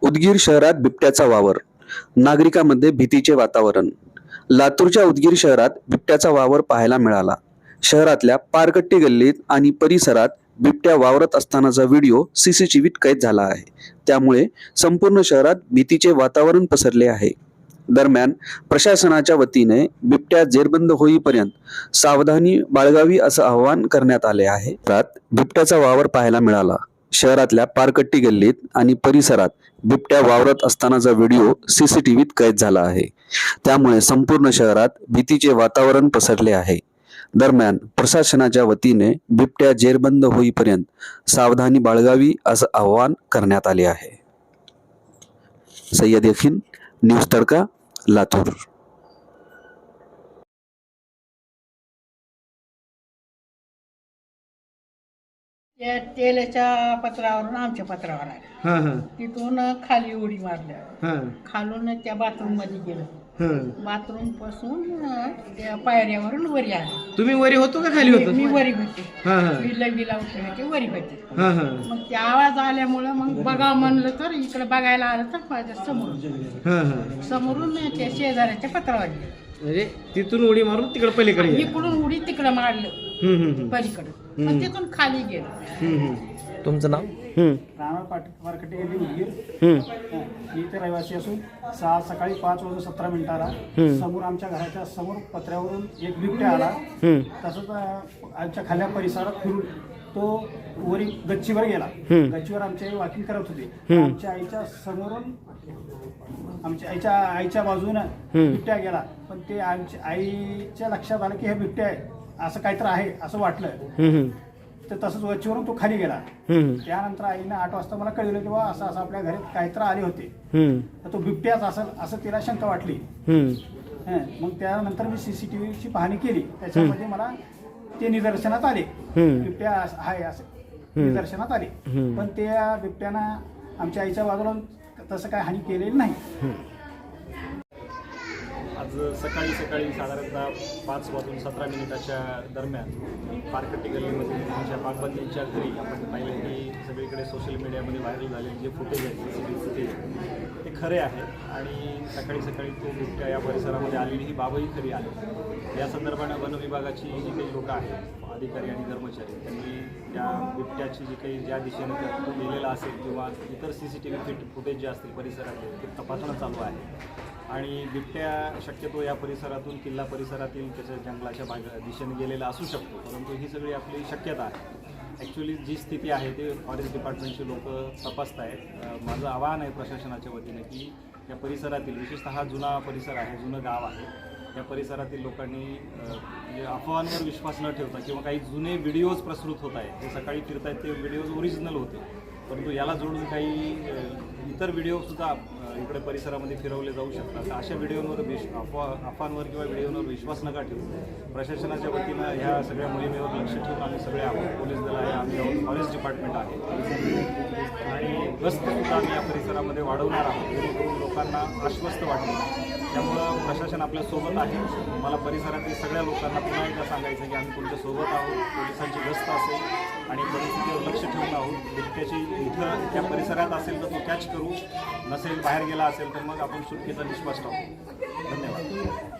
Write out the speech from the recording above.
उदगीर शहरात बिबट्याचा वावर नागरिकांमध्ये भीतीचे वातावरण. लातूरच्या उदगीर शहरात बिबट्याचा वावर पाहायला मिळाला. शहरातल्या पारकट्टी गल्लीत आणि परिसरात बिबट्या वावरत असतानाचा व्हिडिओ सीसीटीव्हीत कैद झाला आहे. त्यामुळे संपूर्ण शहरात भीतीचे वातावरण पसरले आहे. दरम्यान प्रशासनाच्या वतीने बिबट्या जेरबंद होईपर्यंत सावधानी बाळगावी असं आवाहन करण्यात आले आहे. त्यात बिबट्याचा वावर पाहायला मिळाला. शहरातल्या पारकट्टी गल्लीत आणि परिसरात बिबट्या वावरत असतानाचा व्हिडिओ सीसीटीव्हीत कैद झाला आहे. त्यामुळे संपूर्ण शहरात भीतीचे वातावरण पसरले आहे. दरम्यान प्रशासनाच्या वतीने बिबट्या जेरबंद होईपर्यंत सावधानी बाळगावी असं आवाहन करण्यात आले आहे. सय्यद यखीन न्यूज तडका लातूर. त्या तेलाच्या पत्रावरून आमच्या पत्रावर आले हां हां. तिथून खाली उडी मारल्या. हां. खालून त्या बाथरूममध्ये गेलं. हां. बाथरूमपासून अं, त्या पायऱ्यावरून वरी आले. तुम्ही वरी होतो का खाली मी होतो? वरी होते. हां हां. मी होते वरी हां हां. मग ते आवाज आल्यामुळं मग बघा म्हणलं तर इकडे बघायला आलं तर माझ्यासमोर. हां हां. समोरून त्या शेजाऱ्याच्या पत्रावर गेलं. म्हणजे तिथून उडी मारून तिकडे पलीकडे गेला. इकडून उडी तिकडे मारलं हम्म, हम्म, हम्म. पलीकडे मग तिथून खाली गेलं हम्म, हम्म. तुमचं नाव हम्म, राणा पाट मार्केट गेली उदगीर हम्म, मी इथे रहिवासी असून सहा सकाळी पाच वाजून सतरा मिनिटाला हम्म. समोर आमच्या घराच्या समोर पत्र्यावरून एक बिबट्या आला हम्म, तसंच अं, आमच्या खाल्या परिसरात फिरून तो वरी गच्चीवर गेला हम्म. गच्चीवर आमची आई वॉकिंग करत होती हम्म. आमच्या आईच्या समोरून आमच्या आईच्या आईच्या बाजूनं. बिबट्या गेला पण ते आमच्या आईच्या लक्षात आलं की हे बिबट्या आहे. असं काहीतरी आहे असं वाटलं. हम्म, तर तसंच गच्चीवरून तो खाली गेला. हम्म, त्यानंतर आईनं आठ वाजता मला कळलं की बा असं असं आपल्या घरात काहीतरी आले होते. हम्म, तर तो बिबट्याच असेल असं तिला शंका वाटली. हम्म, हं, मग त्यानंतर मी सीसीटीव्हीची पाहणी केली. त्याच्यामध्ये मला ते निदर्शनात आले. हम्म. बिबट्या अस- आहे असं. निदर्शनात आले. हम्म. पण त्या बिबट्यानं आमच्या आईच्या बाजूला तसं काय हानी केलेली नाही. आज सकाळी सकाळी साधारणतः पाच वाजून सतरा मिनिटाच्या दरम्यान पारकट्टी गल्लीमध्ये आमच्या बागबंदीच्या घरी आपण पाहिलं की सगळीकडे सोशल मीडियामध्ये व्हायरल झालेले जे फुटेज आहे सी सी टी फुटेज खरे आहे आणि सकाळी सकाळी तो बिबट्या या परिसरामध्ये आलेली ही बाबही खरी आली या संदर्भानं वन विभागाची जी काही लोकं आहेत अधिकारी आणि कर्मचारी त्यांनी त्या बिबट्याची जी काही ज्या दिशेने त्या तो असेल किंवा इतर सी सी टी व्ही फिट फुटेज जे असतील परिसरातले ते तपासणं चालू आहे. आणि बिबट्या शक्यतो या परिसरातून किल्ला परिसरातील त्याच्या जंगलाच्या भाग दिशेने गेलेला असू शकतो परंतु ही सगळी आपली शक्यता आहे. ॲक्च्युली जी स्थिती आहे ते फॉरेस्ट डिपार्टमेंटचे लोक तपासत आहेत माझं आवाहन आहे प्रशासनाच्या वतीने की या परिसरातील विशेषतः हा जुना परिसर आहे जुनं गाव आहे या परिसरातील लोकांनी म्हणजे अफवांवर विश्वास न ठेवता किंवा काही जुने व्हिडिओज प्रसृत होत आहेत जे सकाळी फिरत आहेत ते व्हिडिओज ओरिजिनल होते. परंतु याला जोडून काही इतर व्हिडिओसुद्धा इकडे परिसरामध्ये फिरवले जाऊ शकतात. अशा व्हिडिओवर विश अफवा अफवांवर किंवा व्हिडिओवर विश्वास नका ठेवू. प्रशासनाच्या वतीनं ह्या सगळ्या मोहिमेवर लक्ष ठेवून आम्ही सगळे आहोत. पोलीस दल आहे आम्ही फॉरेस्ट डिपार्टमेंट आहे. गस्तसुद्धा आम्ही या परिसरामध्ये वाढवणार आहोत. जेणेकरून लोकांना आश्वस्त वाटेल. त्यामुळं प्रशासन आपल्यासोबत आहे. मला परिसरातील सगळ्या लोकांना पुन्हा एकदा सांगायचं की आम्ही तुमच्यासोबत आहोत. पोलिसांची गस्त असेल आणि परिस्थितीवर लक्ष ठेवून आहोत. बिबट्याची इथं त्या परिसरात असेल तर तो कॅच करू. नसेल बाहेर गेला असेल तर मग आपण सुटकेचा निश्वास टाकू धन्यवाद.